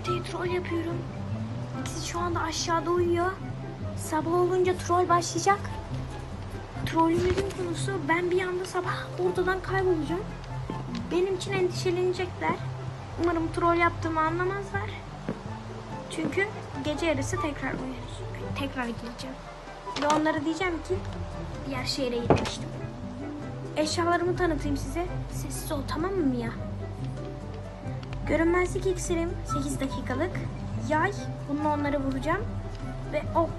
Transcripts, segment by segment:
Mete'ye troll yapıyorum. İkisi şu anda aşağıda uyuyor. Sabah olunca troll başlayacak. Trollümüzün konusu ben bir anda sabah ortadan kaybolacağım. Benim için endişelenecekler. Umarım troll yaptığımı anlamazlar. Çünkü gece yarısı tekrar uyarız. Tekrar geleceğim. Ve onlara diyeceğim ki diğer şehre gitmiştim. Eşyalarımı tanıtayım size. Sessiz ol tamam mı Mia? Görünmezlik iksirim 8 dakikalık. Yay. Bununla onları vuracağım. Ve ok.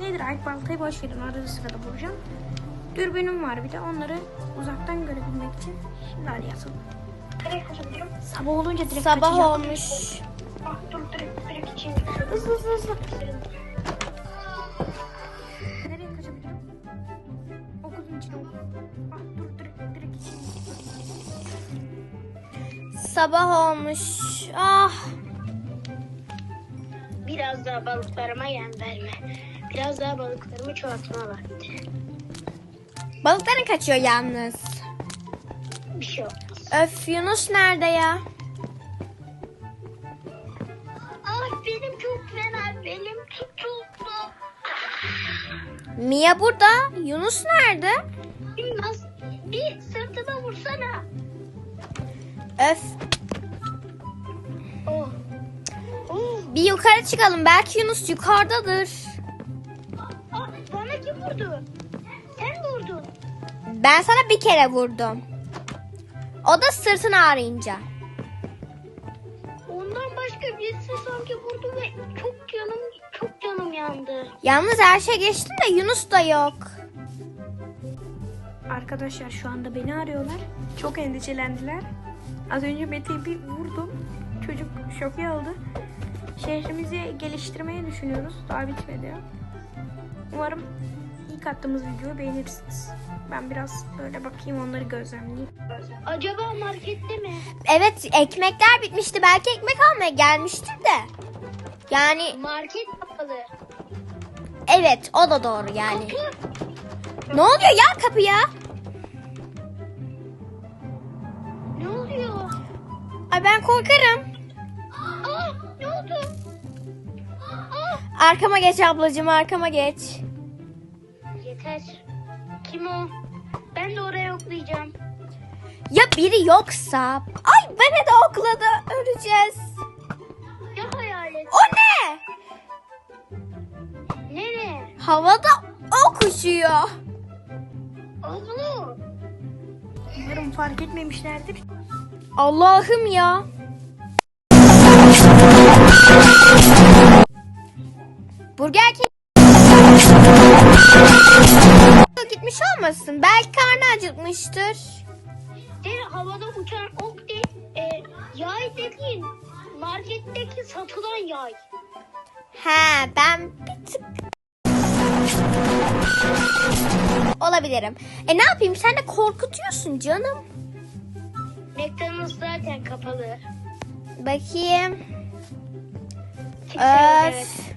Nedir ay baltayı boş verin. Arada sırada vuracağım. Dürbünüm var bir de onları uzaktan görebilmek için. Şimdi hadi yatalım. Sabah olunca direkt Sabah kaçacağım. olmuş. Ah, dur direkt, direkt içeri. Hızlı hızlı hızlı. Sabah olmuş. Ah. Biraz daha balıklarıma yem verme. Biraz daha balıklarımı çoğaltma vakti. Balıkların kaçıyor yalnız. Bir şey olmaz. Öf Yunus nerede ya? Ah benim çok fena. Benim tutuldu. Mia burada. Yunus nerede? Bilmez. Bir sırtına vursana. Öf. Bir yukarı çıkalım. Belki Yunus yukarıdadır. Ah, bana kim vurdu? Sen vurdun. Ben sana bir kere vurdum. O da sırtını ağrıyınca. Ondan başka birisi sanki vurdu ve çok canım çok canım yandı. Yalnız her şey geçti de Yunus da yok. Arkadaşlar şu anda beni arıyorlar. Çok endişelendiler. Az önce Mete'yi bir vurdum. Çocuk şoku aldı. Şehrimizi geliştirmeyi düşünüyoruz. Daha bitmedi. Umarım ilk attığımız videoyu beğenirsiniz. Ben biraz böyle bakayım onları gözlemleyeyim. Acaba markette mi? Evet ekmekler bitmişti. Belki ekmek almaya gelmiştir de. Yani Market kapalı. evet o da doğru yani. Kapı. Ne oluyor ya kapıya? Ne oluyor? Ay ben korkarım. Ne? Ah. Arkama geç ablacığım arkama geç. Yeter. Kim o? Ben de oraya yoklayacağım. Ya biri yoksa? Ay beni de okladı. Öleceğiz. Ya hayalet? O ne? Nere? Havada ok uçuyor. Abla. Umarım fark etmemişlerdir. Allah'ım ya. Burger King gitmiş olmasın. Belki karnı acıkmıştır. De havada uçan ok değil. E, yay dediğin marketteki satılan yay. He ben bir tık olabilirim. E ne yapayım sen de korkutuyorsun canım. McDonald's zaten kapalı. Bakayım. Kimse Öf.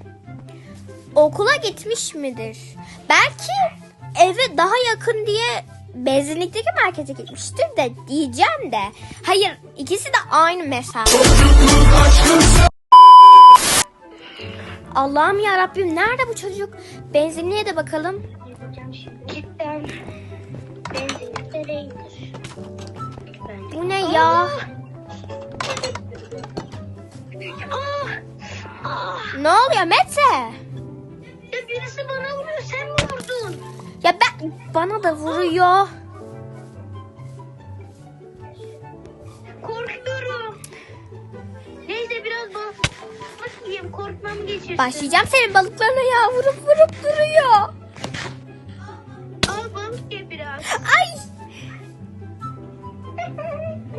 Okula gitmiş midir? Belki eve daha yakın diye benzinlikteki markete gitmiştir de diyeceğim de. Hayır ikisi de aynı mesafe. Allah'ım ya Rabbim nerede bu çocuk? Benzinliğe de bakalım. Cidden. Bu ne ya? Ne oluyor Mete? Bana da vuruyor. Korkuyorum. Neyse biraz balık yiyeyim korkmam geçirsin. Başlayacağım senin balıklarına ya vurup vurup duruyor. Al balık ye biraz. Ay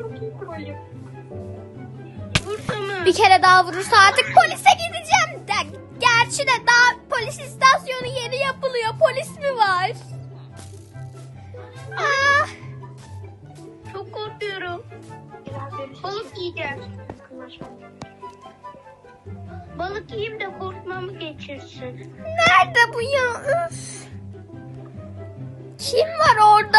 Çok iyi trollüm. Vursa mı? Bir kere daha vurursa artık polise gideceğim. De, gerçi de daha polis istasyonu yeni yapılıyor. Polis mi var? Ah, Çok korkuyorum. Balık yiyeceğim. Balık yiyeyim de korkmamı geçirsin. nerede bu ya? Kim var orada?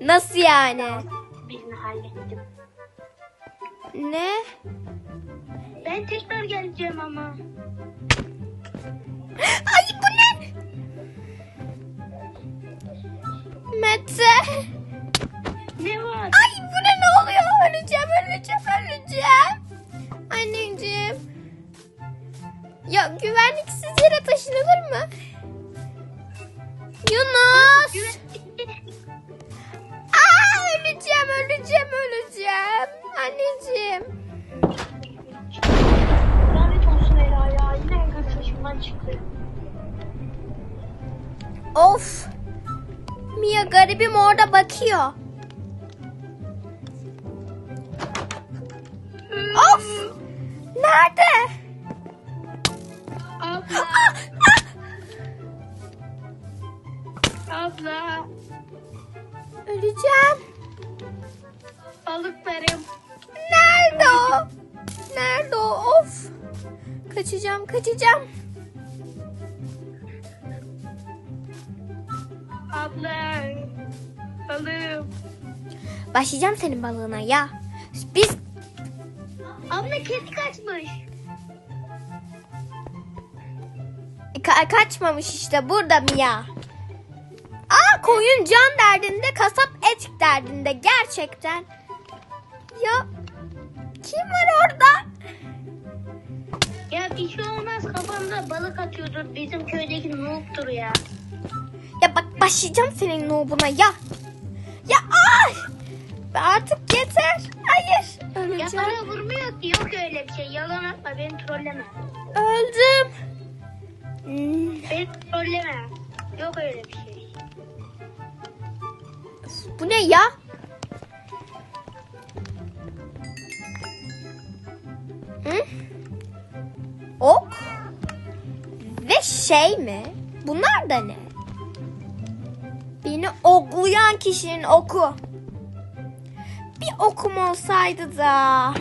Nasıl yani? Birini hallettim. Ne? Ben tekrar geleceğim ama. Ay bu ne? Mete. Ne var? Ay bu ne ne oluyor? Öleceğim, öleceğim, öleceğim. Anneciğim. Ya güvenliksiz Anneciğim. Lanet olsun Ela ya. Yine en saçımdan çıktı. Of. Mia garibim orada bakıyor. Of. Nerede? Abla. Ah, ah. Abla. Öleceğim. Balıklarım. Nerede o? Nerede o? Of. Kaçacağım, kaçacağım. Abla. Balığım. Başlayacağım senin balığına ya. Biz Abla kedi kaçmış. Ka- kaçmamış işte burada Mia. Aa koyun can derdinde, kasap et derdinde gerçekten. Ya kim var orada? Ya bir şey olmaz kafamda balık atıyordur. Bizim köydeki noob'tur ya. Ya bak başlayacağım senin noobuna ya. Ya ay! Artık yeter. Hayır. Ya Öleceğim. bana vurmuyor ki. Yok öyle bir şey. Yalan atma beni trolleme. Öldüm. Hmm, Beni trolleme. Yok öyle bir şey. Bu ne ya? Hı? Ok? Ve şey mi? Bunlar da ne? Beni oklayan kişinin oku. Bir okum olsaydı da.